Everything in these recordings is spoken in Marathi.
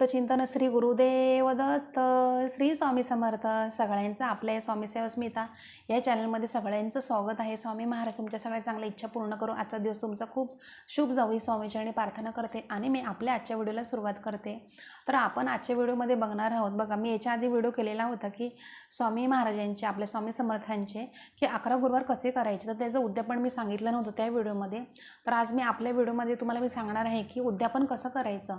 अवधूत श्री गुरुदेव दत्त श्री स्वामी समर्थ सगळ्यांचं आपल्या या स्वामी सेवा स्मिता या चॅनलमध्ये सगळ्यांचं स्वागत आहे. स्वामी महाराज तुमच्या सगळ्या चांगल्या इच्छा पूर्ण करू आजचा दिवस तुमचा खूप शुभ जाऊ ही स्वामीचरणी प्रार्थना करते आणि मी आपल्या आजच्या व्हिडिओला सुरुवात करते. तर आपण आजच्या व्हिडिओमध्ये बघणार आहोत. बघा मी याच्या आधी व्हिडिओ केलेला होता की स्वामी महाराजांचे आपल्या स्वामी समर्थांचे की अकरा गुरुवार कसे करायचे? तर त्याचं उद्यापन मी सांगितलं नव्हतं त्या व्हिडिओमध्ये. तर आज मी आपल्या व्हिडिओमध्ये तुम्हाला मी सांगणार आहे की उद्यापन कसं करायचं?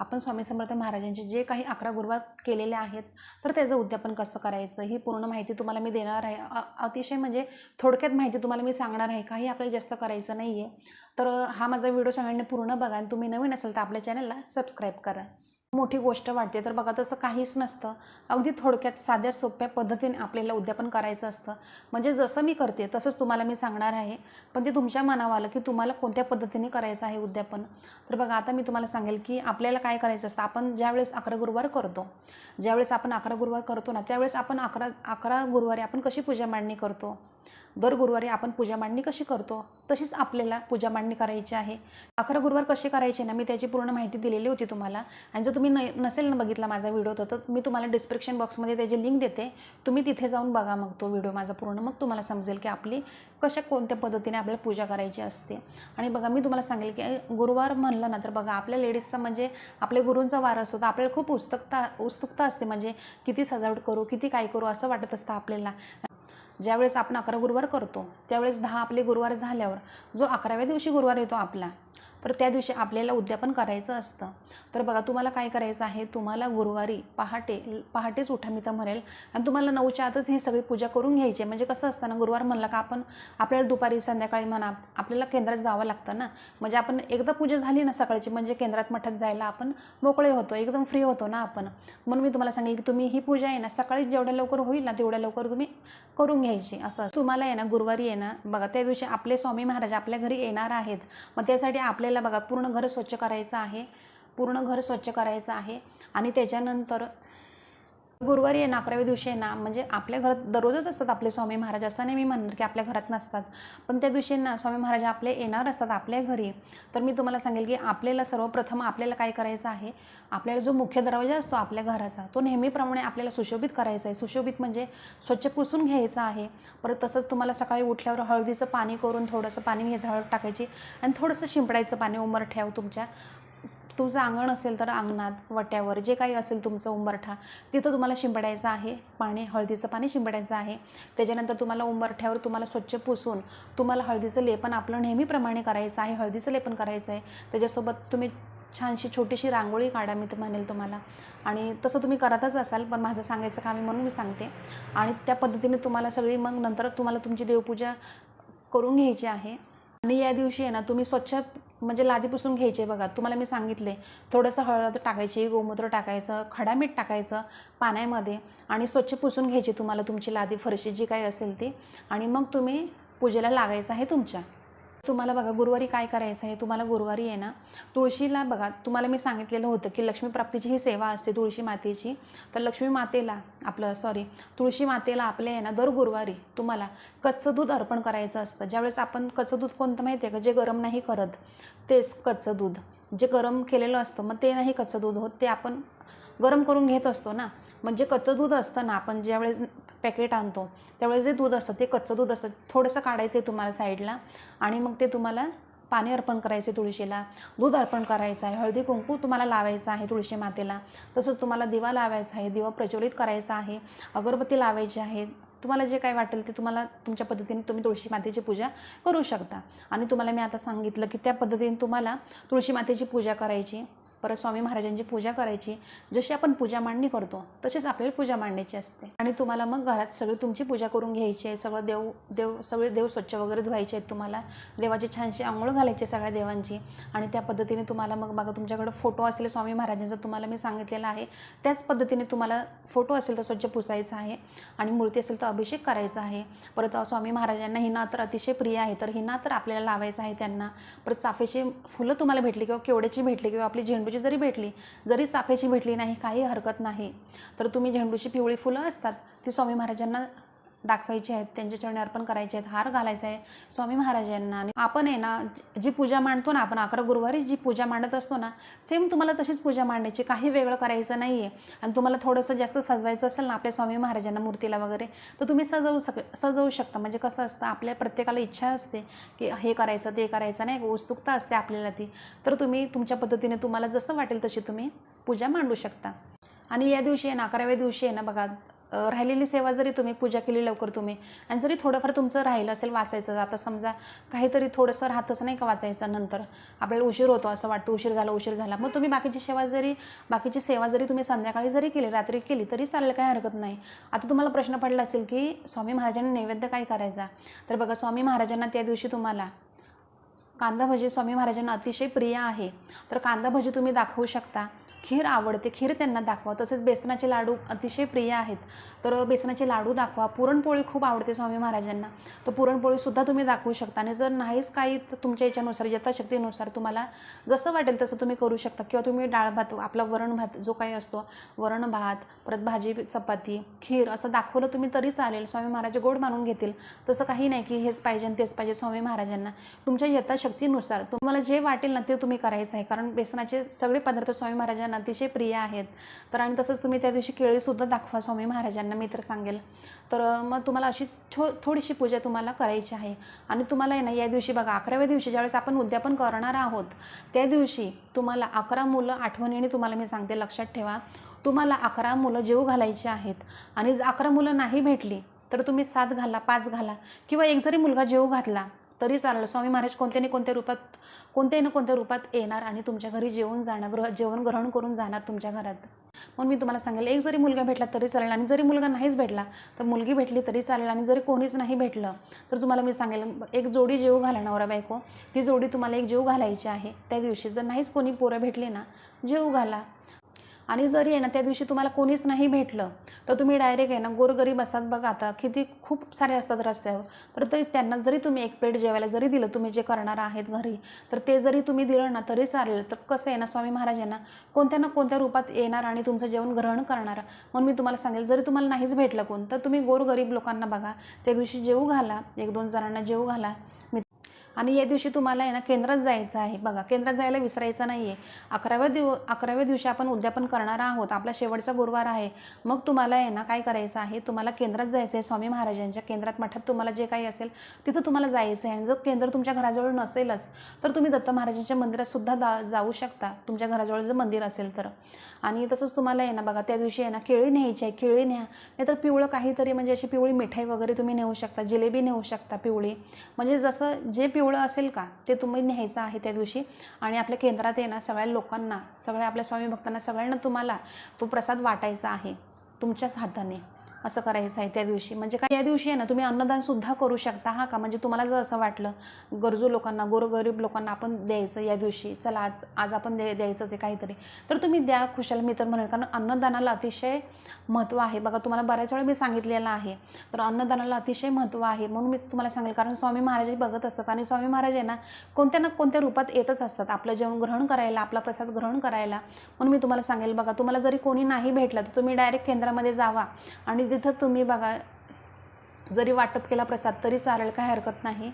आपण स्वामी समर्थ महाराजांचे जे काही अकरा गुरुवार केलेले आहेत तर त्याचं उद्यापन कसं करायचं? ही पूर्ण माहिती तुम्हाला मी देणार आहे. अतिशय म्हणजे थोडक्यात माहिती तुम्हाला मी सांगणार आहे. काही आपल्याला जास्त करायचं नाही आहे तर हा माझा व्हिडिओ सगळ्यांनी पूर्ण बघा आणि तुम्ही नवीन असेल तर आपल्या चॅनलला सबस्क्राईब करा. मोठी गोष्ट वाटते. तर बघा तसं काहीच नसतं. अगदी थोडक्यात साध्या सोप्या पद्धतीने आपल्याला उद्यापन करायचं असतं. म्हणजे जसं मी करते तसंच तुम्हाला मी सांगणार आहे. पण ते तुमच्या मनावर आलं की तुम्हाला कोणत्या पद्धतीने करायचं आहे उद्यापन? तर बघा आता मी तुम्हाला सांगेल की आपल्याला काय करायचं असतं? आपण ज्यावेळेस अकरा गुरुवार करतो ज्यावेळेस आपण अकरा गुरुवार करतो ना त्यावेळेस आपण अकरा अकरा गुरुवारी आपण कशी पूजा मांडणी करतो? दर गुरुवारी आपण पूजा मांडणी कशी करतो? तशीच आपल्याला पूजा मांडणी करायची आहे. अकरा गुरुवार कसे करायचे ना मी त्याची पूर्ण माहिती दिलेली होती तुम्हाला. आणि जर तुम्ही न नसेल ना बघितला माझा व्हिडिओ तर मी तुम्हाला डिस्क्रिप्शन बॉक्समध्ये त्याची लिंक देते. तुम्ही तिथे जाऊन बघा मग तो व्हिडिओ माझा पूर्ण. मग तुम्हाला समजेल की आपली कशा कोणत्या पद्धतीने आपल्याला पूजा करायची असते. आणि बघा मी तुम्हाला सांगेल की गुरुवार म्हणलं ना तर बघा आपल्या लेडीजचा म्हणजे आपल्या गुरूंचा वार असतो तर आपल्याला खूप उत्सुकता उत्सुकता असते. म्हणजे किती सजावट करू किती काय करू असं वाटत असतं आपल्याला. ज्यावेळेस आपण अकरा गुरुवार करतो त्यावेळेस दहा आपले गुरुवार झाल्यावर जो अकराव्या दिवशी गुरुवार येतो आपला तर त्या दिवशी आपल्याला उद्यापन करायचं असतं. तर बघा तुम्हाला काय करायचं आहे? तुम्हाला गुरुवारी पहाटे पहाटेच उठा मी तर म्हणेल. आणि तुम्हाला नऊच्या आतच ही सगळी पूजा करून घ्यायची आहे. म्हणजे कसं असतं ना गुरुवार म्हणलं का आपण आपल्याला दुपारी संध्याकाळी म्हणा आपल्याला केंद्रात जावं लागतं ना. म्हणजे आपण एकदा पूजा झाली ना सकाळची म्हणजे केंद्रात मठात जायला आपण मोकळे होतो एकदम फ्री होतो ना आपण. म्हणून मी तुम्हाला सांगेल की तुम्ही ही पूजा आहे ना सकाळी जेवढ्या लवकर होईल ना तेवढ्या लवकर तुम्ही करून घ्यायची. असं तुम्हाला आहे ना गुरुवारी आहे ना बघा त्या दिवशी आपले स्वामी महाराज आपल्या घरी येणार आहेत. मग त्यासाठी आपल्याला बघा पूर्ण घर स्वच्छ करायचं आहे. पूर्ण घर स्वच्छ करायचं आहे. आणि त्याच्यानंतर गुरुवारी आहे ना अकराव्या दिवशी आहे ना म्हणजे आपल्या घरात दररोजच असतात आपले स्वामी महाराज. असं नाही मी म्हणणार की आपल्या घरात नसतात. पण त्या दिवशी ना स्वामी महाराज आपले येणार असतात आपल्या घरी. तर मी तुम्हाला सांगेल की आपल्याला सर्वप्रथम आपल्याला काय करायचं आहे? आपल्याला जो मुख्य दरवाजा असतो आपल्या घराचा तो नेहमीप्रमाणे आपल्याला सुशोभित करायचा आहे. सुशोभित म्हणजे स्वच्छ पुसून घ्यायचा आहे. परत तसंच तुम्हाला सकाळी उठल्यावर हळदीचं पाणी करून थोडंसं पाणी घ्यायचं हळद टाकायची आणि थोडंसं शिंपडायचं पाणी उंबरठ्याव तुमच्या. तुमचं अंगण असेल तर अंगणात वट्यावर जे काही असेल तुमचं उंबरठा तिथं तुम्हाला शिंपडायचं आहे. पाणी हळदीचं पाणी शिंपडायचं आहे. त्याच्यानंतर तुम्हाला उंबरठ्यावर तुम्हाला स्वच्छ पुसून तुम्हाला हळदीचं लेपन आपलं नेहमीप्रमाणे करायचं आहे. हळदीचं लेपन करायचं आहे. त्याच्यासोबत तुम्ही छानशी छोटीशी रांगोळी काढा मी तर म्हणेल तुम्हाला. आणि तसं तुम्ही करतच असाल पण माझं सांगायचं काम आहे म्हणून मी सांगते. आणि त्या पद्धतीने तुम्हाला सगळी मग नंतर तुम्हाला तुमची देवपूजा करून घ्यायची आहे. आणि या दिवशी आहे ना तुम्ही स्वच्छ म्हणजे लादी पुसून घ्यायचे बघा. तुम्हाला मी सांगितले थोडंसं हळद टाकायची गोमूत्र टाकायचं खडा मीठ टाकायचं पाण्यामध्ये आणि स्वच्छ पुसून घ्यायची तुम्हाला तुमची लादी फरशी जी काही असेल ती. आणि मग तुम्ही पूजेला लागायचं आहे तुमच्या. तुम्हाला बघा गुरुवारी काय करायचं आहे? तुम्हाला गुरुवारी आहे ना तुळशीला बघा तुम्हाला मी सांगितलेलं होतं की लक्ष्मी प्राप्तीची ही सेवा असते तुळशी मातेची. तर लक्ष्मी मातेला आपलं सॉरी तुळशी मातेला आपल्या आहे ना दर गुरुवारी तुम्हाला कच्चं दूध अर्पण करायचं असतं. ज्यावेळेस आपण कच्चं दूध कोणतं माहिती आहे का? जे गरम नाही करत तेच कच्चं दूध जे गरम केलेलं असतं मग ते नाही कच्चं दूध होत ते आपण गरम करून घेत असतो ना. म्हणजे कच्चं दूध असतं ना आपण ज्यावेळेस पॅकेट आणतो. त्यावेळेस जे दूध असतं ते कच्चं दूध असतं थोडंसं काढायचं आहे तुम्हाला साईडला आणि मग ते तुम्हाला पाणी अर्पण करायचे तुळशीला. दूध अर्पण करायचं आहे हळदी कुंकू तुम्हाला लावायचं आहे तुळशी मातेला. तसंच तुम्हाला दिवा लावायचा आहे दिवा प्रज्वलित करायचा आहे अगरबत्ती लावायची आहे. तुम्हाला जे काय वाटेल ते तुम्हाला तुमच्या पद्धतीने तुम्ही तुळशी मातेची पूजा करू शकता. आणि तुम्हाला मी आता सांगितलं की त्या पद्धतीने तुम्हाला तुळशी मातेची पूजा करायची. परत स्वामी महाराजांची पूजा करायची. जशी आपण पूजा मांडणी करतो तशीच आपल्याला पूजा मांडायची असते. आणि तुम्हाला मग घरात सगळी तुमची पूजा करून घ्यायची आहे सगळं देव देव सगळे देव स्वच्छ वगैरे धुवायचे आहेत तुम्हाला. देवाची छानशी आंघोळ घालायची आहे सगळ्या देवांची. आणि त्या पद्धतीने तुम्हाला मग बघा तुमच्याकडं फोटो असलेले स्वामी महाराजांचा तुम्हाला मी सांगितलेलं आहे. त्याच पद्धतीने तुम्हाला फोटो असेल तर स्वच्छ पुसायचा आहे आणि मूर्ती असेल तर अभिषेक करायचा आहे. परत स्वामी महाराजांना हिना तर अतिशय प्रिय आहे. तर हिना तर आपल्याला लावायचं आहे त्यांना. परत चाफेची फुलं तुम्हाला भेटली किंवा केवड्याची भेटली किंवा आपली झेंडूची जरी भेटली जरी चाफेची भेटली नाही काही हरकत नाही. तर तुम्ही झेंडूची पिवळी फुलं असतात ती स्वामी महाराजांना दाखवायचे आहेत त्यांच्या चरणी अर्पण करायचे आहेत हार घालायचा आहे स्वामी महाराजांना आणि आपण आहे ना जी- पूजा मांडतो ना आपण अकरा गुरुवारी जी पूजा मांडत असतो ना सेम तुम्हाला तशीच पूजा मांडायची काही वेगळं करायचं नाही आहे आणि तुम्हाला थोडंसं जास्त सजवायचं असेल ना आपल्या स्वामी महाराजांना मूर्तीला वगैरे तर तुम्ही सजवू सक सजवू शकता. म्हणजे कसं असतं आपल्या प्रत्येकाला इच्छा असते की हे करायचं ते करायचं नाही उत्सुकता असते आपल्याला ती. तर तुम्ही तुमच्या पद्धतीने तुम्हाला जसं वाटेल तशी तुम्ही पूजा मांडू शकता. आणि या दिवशी आहे ना अकराव्या दिवशी आहे ना बघा राहिलेली सेवा जरी तुम्ही पूजा केली लवकर तुम्ही आणि जरी थोडंफार तुमचं राहिलं असेल वाचायचं आता समजा काहीतरी थोडंसं राहतच नाही का वाचायचं नंतर. आपल्याला उशीर होतो असं वाटतं उशीर झाला उशीर झाला. मग तुम्ही बाकीची सेवा जरी बाकीची सेवा जरी तुम्ही संध्याकाळी जरी केली रात्री केली तरी चालेल काही हरकत नाही. आता तुम्हाला प्रश्न पडला असेल की स्वामी महाराजांनी नैवेद्य काय करायचा? तर बघा स्वामी महाराजांना त्या दिवशी तुम्हाला कांदा भजी स्वामी महाराजांना अतिशय प्रिय आहे. तर कांदा भजी तुम्ही दाखवू शकता. खीर आवडते. खीर त्यांना दाखवा. तसेच बेसनाचे लाडू अतिशय प्रिय आहेत. तर बेसनाचे लाडू दाखवा. पुरणपोळी खूप आवडते स्वामी महाराजांना. तर पुरणपोळीसुद्धा तुम्ही दाखवू शकता. आणि जर नाहीच काही तर तुमच्या याच्यानुसार यथाशक्तीनुसार तुम्हाला जसं वाटेल तसं तुम्ही करू शकता. किंवा तुम्ही डाळ भात आपला वरण भात जो काही असतो वरण भात परत भाजी चपाती खीर असं दाखवलं तुम्ही तरी चालेल. स्वामी महाराज गोड मानून घेतील. तसं काही नाही की हेच पाहिजे आणि तेच पाहिजे स्वामी महाराजांना. तुमच्या यथाशक्तीनुसार तुम्हाला जे वाटेल ना ते तुम्ही करायचं आहे. कारण बेसनाचे सगळे पदार्थ स्वामी महाराजांना अतिशय प्रिय आहेत. तर आणि तसंच तुम्ही त्या दिवशी केळीसुद्धा दाखवा स्वामी महाराजांना मी तर सांगेल. तर मग तुम्हाला अशी छो थोडीशी पूजा तुम्हाला करायची आहे. आणि तुम्हाला आहे ना या दिवशी बघा अकराव्या दिवशी ज्यावेळेस आपण उद्यापन करणार आहोत त्या दिवशी तुम्हाला अकरा मुलं आठवणीने तुम्हाला मी सांगते लक्षात ठेवा. तुम्हाला अकरा मुलं जेव घालायची आहेत. आणि जर अकरा मुलं नाही भेटली तर तुम्ही सात घाला पाच घाला किंवा एक जरी मुलगा जेव घातला तरी चालेल. स्वामी महाराज कोणत्या ना कोणत्या रूपात कोणत्याही ना कोणत्या रूपात येणार आणि तुमच्या घरी जेवून जाणार ग्रह जेवण ग्रहण करून जाणार तुमच्या घरात. म्हणून मी तुम्हाला सांगेल एक जरी मुलगा भेटला तरी चालेल आणि जरी मुलगा नाहीच भेटला तर मुलगी भेटली तरी चालेल आणि जरी कोणीच नाही भेटलं तर तुम्हाला मी सांगेल एक जोडी जेव घाला नवरा बायको. ती जोडी तुम्हाला एक जेव घालायची आहे. त्या दिवशी जर नाहीच कोणी पोरं भेटली ना जेव घाला. आणि जरी आहे ना त्या दिवशी तुम्हाला कोणीच नाही भेटलं तर तुम्ही डायरेक्ट आहे ना गोरगरीब असतात बघा आता किती खूप सारे असतात रस्त्यावर. तर ते त्यांना जरी तुम्ही एक प्लेट जेवायला जरी दिलं तुम्ही जे करणार आहेत घरी तर ते जरी तुम्ही दिलं ना तरी चालेल. तर कसं आहे ना स्वामी महाराजांना कोणत्या ना कोणत्या रूपात येणार आणि तुमचं जेवण ग्रहण करणार म्हणून मी तुम्हाला सांगेल जरी तुम्हाला नाहीच भेटलं कोण तर तुम्ही गोरगरीब लोकांना बघा त्या दिवशी जेवू घाला एक दोन जणांना जेवू घाला आणि या दिवशी तुम्हाला आहे ना केंद्रात जायचं आहे. बघा केंद्रात जायला विसरायचं नाही आहे अकराव्या दिव अकराव्या दिवशी आपण उद्यापन करणार आहोत. आपला शेवटचा गुरुवार आहे. मग तुम्हाला आहे ना काय करायचं आहे? तुम्हाला केंद्रात जायचं आहे. स्वामी महाराजांच्या केंद्रात मठात तुम्हाला जे काही असेल तिथं तुम्हाला जायचं आहे. आणि जर केंद्र तुमच्या घराजवळ नसेलच तर तुम्ही दत्त महाराजांच्या मंदिरात सुद्धा दा जाऊ शकता. तुमच्या घराजवळ जर मंदिर असेल तर. आणि तसंच तुम्हाला आहे ना बघा त्या दिवशी आहे ना केळी न्यायची आहे. केळी न्या नाहीतर पिवळं काहीतरी म्हणजे अशी पिवळी मिठाई वगैरे तुम्ही नेऊ शकता. जिलेबी नेऊ शकता पिवळी. म्हणजे जसं जे पिवळं असेल का? ते तुम्ही न्यायचं आहे त्या दिवशी. आणि आपल्या केंद्रात आहे ना सगळ्या लोकांना सगळ्या आपल्या स्वामी भक्तांना सगळ्यांना तुम्हाला तो प्रसाद वाटायचा आहे. तुमच्याच हाताने असं करायचं आहे त्या दिवशी. म्हणजे काय या दिवशी आहे ना तुम्ही अन्नदानसुद्धा करू शकता हा का? म्हणजे तुम्हाला जर असं वाटलं गरजू लोकांना गोरगरीब लोकांना आपण द्यायचं या दिवशी चला आज आज आपण दे द्यायचंच आहे काहीतरी तर तुम्ही द्या खुशाल. मी तर म्हणेल कारण अन्नदानाला अतिशय महत्त्व आहे. बघा तुम्हाला बऱ्याच वेळा मी सांगितलेलं आहे तर अन्नदानाला अतिशय महत्त्व आहे. म्हणून मी तुम्हाला सांगेल कारण स्वामी महाराज बघत असतात आणि स्वामी महाराज आहे ना कोणत्या ना कोणत्या रूपात येतच असतात. आपलं जेवण ग्रहण करायला आपला प्रसाद ग्रहण करायला. म्हणून मी तुम्हाला सांगेल बघा तुम्हाला जरी कोणी नाही भेटलं तर तुम्ही डायरेक्ट केंद्रामध्ये जावा आणि तिथं तुम्ही बघा जरी वाटप केला प्रसाद तरी चालेल काही हरकत नाही.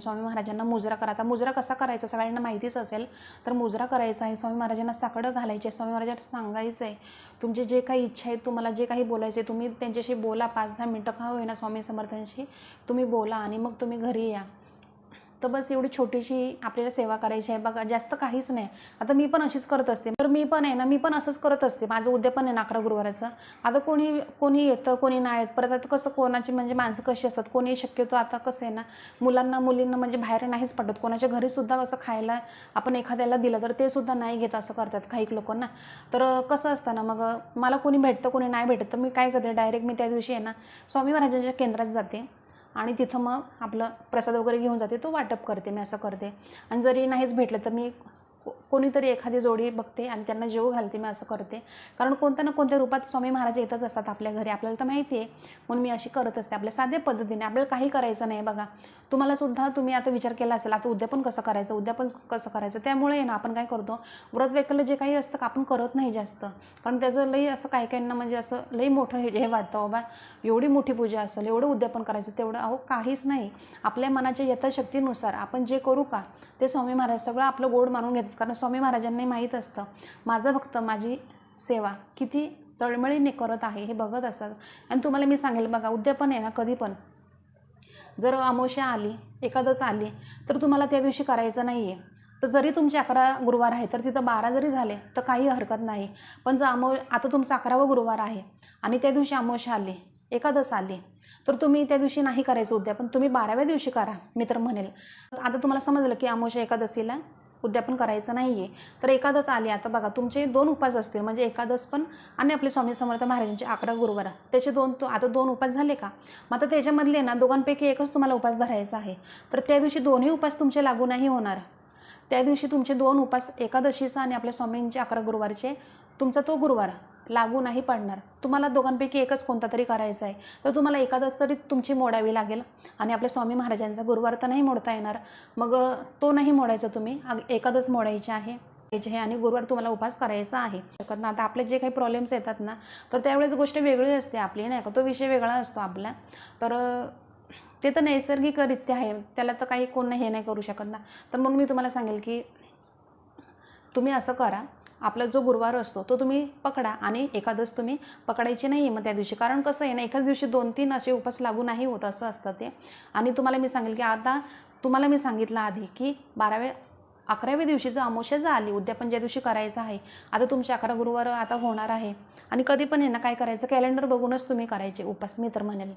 स्वामी महाराजांना मुजरा करा. आता मुजरा कसा करायचा? सगळ्यांना माहितीच असेल तर मुजरा करायचा आहे. स्वामी महाराजांना साकडं घालायचे स्वामी महाराजांना सांगायचं आहे तुमची जे काही इच्छा आहेत तुम्हाला जे काही बोलायचे आहे, तुम्ही त्यांच्याशी बोला. पाच दहा मिनटं का होईना स्वामी समर्थांशी तुम्ही बोला आणि मग तुम्ही घरी या. तर बस एवढी छोटीशी आपल्याला सेवा करायची आहे. बघा जास्त काहीच नाही. आता मी पण अशीच करत असते. तर मी पण आहे ना मी पण असंच करत असते. माझं उद्यापन आहे ना अकरा गुरुवाराचं. आता कोणी कोणी येतं कोणी नाही येत. परत आता कसं कोणाची म्हणजे माणसं कशी असतात? कोणी शक्यतो आता कसं आहे ना मुलांना मुलींना म्हणजे बाहेर नाहीच पटत. कोणाच्या घरीसुद्धा कसं खायला आपण एखाद्याला दिलं तर ते सुद्धा नाही घेत असं करतात काही लोकांना. तर कसं असतं ना मग मला कोणी भेटतं कोणी नाही भेटत. तर मी काय करते? डायरेक्ट मी त्या दिवशी आहे ना स्वामी महाराजांच्या केंद्रात जाते. आणि तिथं मग आपलं प्रसाद वगैरे घेऊन जाते तो वाटप करते मी असं करते. आणि जरी नाहीच भेटलं तर मी कोणीतरी एखादी जोडी बघते आणि त्यांना जेव घालते मी असं करते. कारण कोणत्या ना कोणत्या रूपात स्वामी महाराज येतच असतात आपल्या घरी. आपल्याला तर माहिती आहे. म्हणून मी अशी करत असते. आपल्या साध्या पद्धतीने आपल्याला काही करायचं नाही बघा. तुम्हाला सुद्धा तुम्ही आता विचार केला असेल आता उद्यापन कसं करायचं उद्यापन कसं करायचं त्यामुळे आहे ना आपण काय करतो व्रत वेकलं जे काही असतं का आपण करत नाही जास्त. कारण त्याचं लई असं काही काहींना म्हणजे असं लई मोठं हे हे वाटतं बाबा. एवढी मोठी पूजा असेल एवढं उद्यापन करायचं तेवढं अहो काहीच नाही. आपल्या मनाच्या यथाशक्तीनुसार आपण जे करू का ते स्वामी महाराज सगळं आपलं गोड मानून घेतात. कारण स्वामी महाराजांनाही माहीत असतं माझं भक्त माझी सेवा किती तळमळीने करत आहे हे बघत असतात. आणि तुम्हाला मी सांगेल बघा उद्यापन आहे ना कधी पण. जर अमावस्या आली एकादश आली तर तुम्हाला त्या दिवशी करायचं नाही आहे तर जरी तुमचे अकरा गुरुवार आहे तर तिथं बारा जरी झाले तर काही हरकत नाही. पण जर अमो आता तुमचा अकरावा गुरुवार आहे आणि त्या दिवशी अमावस्या आली एकादश आली तर तुम्ही त्या दिवशी नाही करायचं उद्यापन तुम्ही बाराव्या दिवशी करा मी तर म्हणेल. आता तुम्हाला समजलं की अमावस्या एकादशीला उद्यापन करायचं नाही आहे तर एकादश आली आता बघा तुमचे दोन उपास असतील म्हणजे एकादश पण आणि आपले स्वामी समर्थ महाराजांचे अकरा गुरुवार. त्याचे दोन तो आता दोन उपास झाले का? मग आता त्याच्यामधले ना दोघांपैकी एकच तुम्हाला उपास धरायचा आहे. तर त्या दिवशी दोन्ही उपास तुमचे लागू नाही होणार. त्या दिवशी तुमचे दोन उपास एकादशीचा आणि आपल्या स्वामींचे अकरा गुरुवारचे तुमचा तो गुरुवार. लागू नाही पडणार. तुम्हाला दोघांपैकी एकच कोणता तरी करायचा आहे. तर तुम्हाला एकादश तरी तुमची मोडावी लागेल. आणि आपल्या स्वामी महाराजांचा गुरुवार तर नाही मोडता येणार. मग तो नाही मोडायचा तुम्ही. अग- एकादश मोडायचे आहे. हे आणि गुरुवार तुम्हाला उपास करायचा आहे. शकत ना आता आपले जे काही प्रॉब्लेम्स येतात ना तर त्यावेळेस गोष्ट वेगळी असते आपली नाही का? तो विषय वेगळा असतो आपला. तर ते तर नैसर्गिकरित्या आहे. त्याला तर काही कोण हे नाही करू शकत ना. तर म्हणून मी तुम्हाला सांगेल की तुम्ही असं करा. आपला जो गुरुवार असतो तो तुम्ही पकडा आणि एखादंच तुम्ही पकडायची नाही आहे मग त्या दिवशी. कारण कसं आहे ना एकाच दिवशी दोन तीन असे उपास लागू नाही होत असं असतं ते. आणि तुम्हाला मी सांगेल की आता तुम्हाला मी सांगितलं आधी की बाराव्या अकराव्या दिवशी जर अमावस्या आली उद्यापन ज्या दिवशी करायचं आहे. आता तुमचे अकरा गुरुवार आता होणार आहे. आणि कधी पण आहे ना काय करायचं? कॅलेंडर बघूनच तुम्ही करायचे उपास मी तर म्हणेल.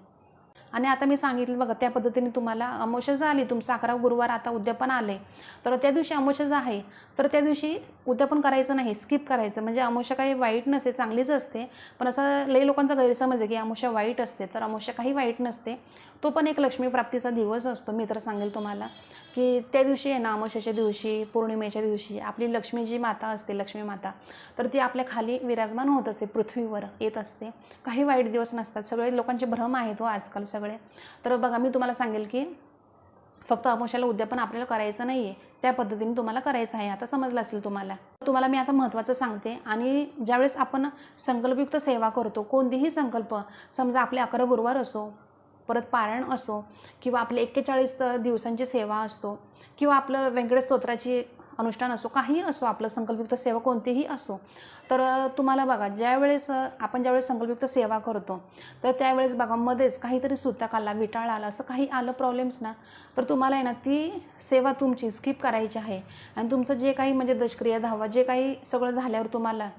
आणि आता मी सांगितलं बघा त्या पद्धतीने तुम्हाला अमावस्या आली तुमचा अकरा गुरुवार आता उद्यापन आले. तर त्या दिवशी अमावस्या आहे. तर त्या दिवशी उद्यापन करायचं नाही स्किप करायचं. म्हणजे अमावस्या काही वाईट नसते चांगलीच असते. पण असं लई लोकांचा गैरसमज आहे की अमावस्या वाईट असते. तर अमावस्या काही वाईट नसते. तो पण एक लक्ष्मीप्राप्तीचा दिवस असतो मी तर सांगेल तुम्हाला. की त्या दिवशी आहे ना अमावस्याच्या दिवशी पौर्णिमेच्या दिवशी आपली लक्ष्मी जी माता असते लक्ष्मी माता तर ती आपल्या खाली विराजमान होत असते पृथ्वीवर येत असते. काही वाईट दिवस नसतात. सगळे लोकांचे भ्रम आहेत हो आजकाल सगळे. तर बघा मी तुम्हाला सांगेल की फक्त अमावश्याला उद्यापन आपल्याला करायचं नाही आहे त्या पद्धतीने तुम्हाला करायचं आहे. आता समजलं असेल तुम्हाला. तुम्हाला मी आता महत्त्वाचं सांगते. आणि ज्यावेळेस आपण संकल्पयुक्त सेवा करतो कोणतीही संकल्प समजा आपले अकरा गुरुवार असो परत पारायण असो किंवा आपले एक्केचाळीस दिवसांची सेवा असतो किंवा आपलं व्यंकटेश स्तोत्राची अनुष्ठान असो काही असो आपलं संकल्पयुक्त सेवा कोणतीही असो तर तुम्हाला बघा ज्यावेळेस आपण ज्यावेळेस संकल्पयुक्त सेवा करतो तर त्यावेळेस बघा मध्येच काहीतरी सुतक आला विटाळ आला असं काही आलं प्रॉब्लेम्स ना तर तुम्हाला आहे ना ती सेवा तुमची स्किप करायची आहे. आणि तुमचं जे काही म्हणजे दशक्रिया धावा जे काही सगळं झाल्यावर तुम्हाला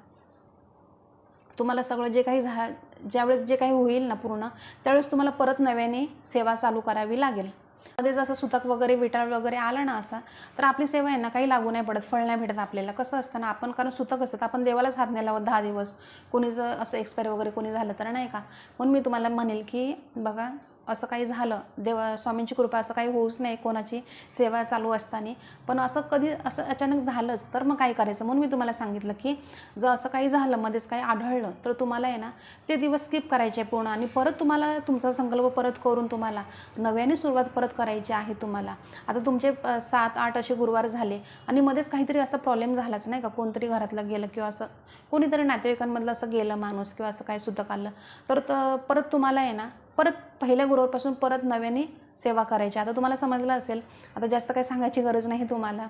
तुम्हाला सगळं जे काही झा ज्यावेळेस जे काही होईल ना पूर्ण त्यावेळेस तुम्हाला परत नव्याने सेवा चालू करावी लागेल. मध्ये जसं सुतक वगैरे विटाळ वगैरे आलं ना असा तर आपली सेवा यांना काही लागू नाही पडत फळ नाही भेटत आपल्याला. कसं असतं ना आपण कारण सुतक असतात आपण देवालाच हात नाही लावत दहा दिवस. कोणी जर असं एक्सपायर वगैरे कोणी झालं तर नाही का? म्हणून मी तुम्हाला म्हणेल की बघा असं काही झालं. देवा स्वामींची कृपा असं काही होऊच नाही कोणाची सेवा चालू असताना. पण असं कधी असं अचानक झालंच तर मग काय करायचं? म्हणून मी तुम्हाला सांगितलं की जर असं काही झालं मध्येच काही आढळलं तर तुम्हाला आहे ना ते दिवस स्किप करायचे पूर्ण आणि परत तुम्हाला तुमचा संकल्प परत करून तुम्हाला नव्याने सुरुवात परत करायची आहे तुम्हाला. आता तुमचे सात आठ असे गुरुवार झाले आणि मध्येच काहीतरी असा प्रॉब्लेम झालाच नाही का? कोणतरी घरातलं गेलं किंवा असं कोणीतरी नातेवाईकांमधलं असं गेलं माणूस किंवा असं काही सुद्धा काढलं. तर त- परत तुम्हाला आहे ना परत पहिल्या गुरुवारपासून परत नव्याने सेवा करायची. आता तुम्हाला समजलं असेल. आता जास्त काही सांगायची गरज नाही तुम्हाला.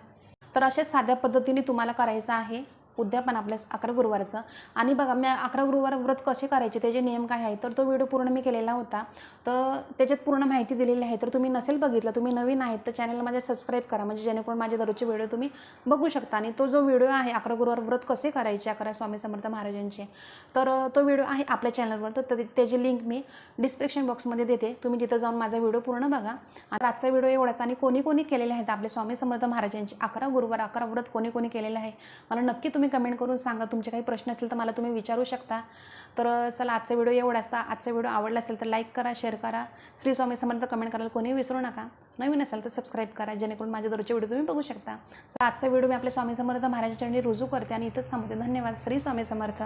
तर असे साध्या पद्धतीने तुम्हाला करायचं आहे. उद्यापन आपल्या अकरा गुरुवारचं. आणि बघा मी अकरा गुरुवार व्रत कसे करायचे त्याचे नियम काय आहे तर तो व्हिडिओ पूर्ण मी केलेला होता. तर त्याच्यात पूर्ण माहिती दिलेली आहे. तर तुम्ही नसेल बघितलं तुम्ही नवीन आहेत तर चॅनल माझ्या सबस्क्राईब करा. म्हणजे जेणेकरून माझे दररोजचे व्हिडिओ तुम्ही बघू शकता. आणि तो जो व्हिडिओ आहे अकरा गुरुवार व्रत कसे करायचे अकरा स्वामी समर्थ महाराजांचे तर तो व्हिडिओ आहे आपल्या चॅनलवर तर ते- त्याची लिंक मी डिस्क्रिप्शन बॉक्समध्ये देते. तुम्ही तिथं जाऊन माझा व्हिडिओ पूर्ण बघा. आणि आजचा व्हिडिओ एवढाच. आणि कोणी कोणी केलेले आहेत आपले स्वामी समर्थ महाराजांचे अकरा गुरुवार अकरा व्रत कोणी कोणी केलेलं आहे? मला नक्की तुम्ही तुम्ही कमेंट करून सांगा. तुमचे काही प्रश्न असेल तर मला तुम्ही विचारू शकता. तर चला आजचा व्हिडिओ एवढा असता. आजचा व्हिडिओ आवडला असेल तर लाईक करा शेअर करा. श्री स्वामी समर्थ कमेंट करायला कोणी विसरू नका. नवीन असेल तर सबस्क्राईब करा. जेणेकरून माझ्या दररोजचे व्हिडिओ तुम्ही बघू शकता. तर आजचा व्हिडिओ मी आपल्या स्वामी समर्थ महाराजांच्या चरणी रुजू करते आणि इथंच थांबते. धन्यवाद. श्री स्वामी समर्थ.